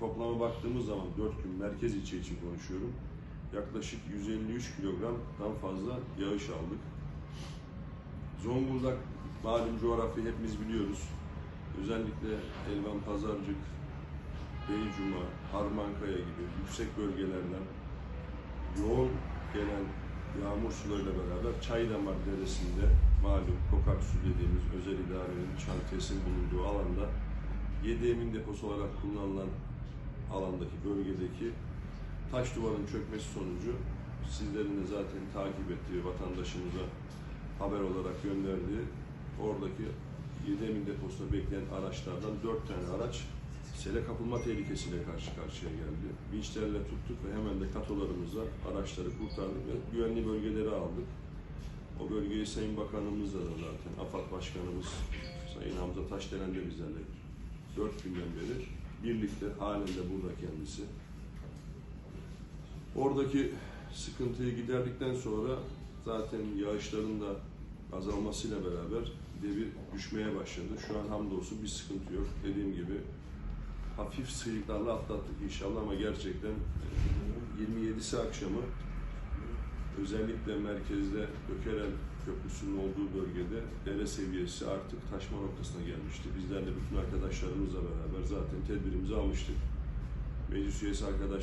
toplama baktığımız zaman 4 gün merkez ilçe için konuşuyorum. Yaklaşık 153 kilogramdan fazla yağış aldık. Zonguldak malum coğrafya hepimiz biliyoruz. Özellikle Elvan Pazarcık, Beycuma, Harmankaya gibi yüksek bölgelerden yoğun gelen yağmur sularıyla beraber Çaydamar Deresi'nde malum kokak su dediğimiz özel idarenin çantesinin bulunduğu alanda 7 emin deposu olarak kullanılan alandaki bölgedeki taş duvarın çökmesi sonucu sizlerin de zaten takip ettiği vatandaşımıza haber olarak gönderdiği oradaki 7 emin deposunda bekleyen araçlardan 4 tane araç sele kapılma tehlikesiyle karşı karşıya geldi. Vinçlerle tuttuk ve hemen de katolarımızla araçları kurtardık ve güvenli bölgelere aldık. O bölgeyi Sayın Bakanımızla da zaten AFAD Başkanımız Sayın Hamza Taşdelen de bizlerle 4 günden beri birlikte halen de burada kendisi. Oradaki sıkıntıyı giderdikten sonra zaten yağışların da azalmasıyla beraber devir düşmeye başladı. Şu an hamdolsun bir sıkıntı yok. Dediğim gibi hafif sıyrıklarla atlattık inşallah ama gerçekten e, 27'si akşamı özellikle merkezde Ökeren Köprüsü'nün olduğu bölgede dere seviyesi artık taşma noktasına gelmişti. Bizler de bütün arkadaşlarımızla beraber zaten tedbirimizi almıştık. Meclis üyesi arkadaşlar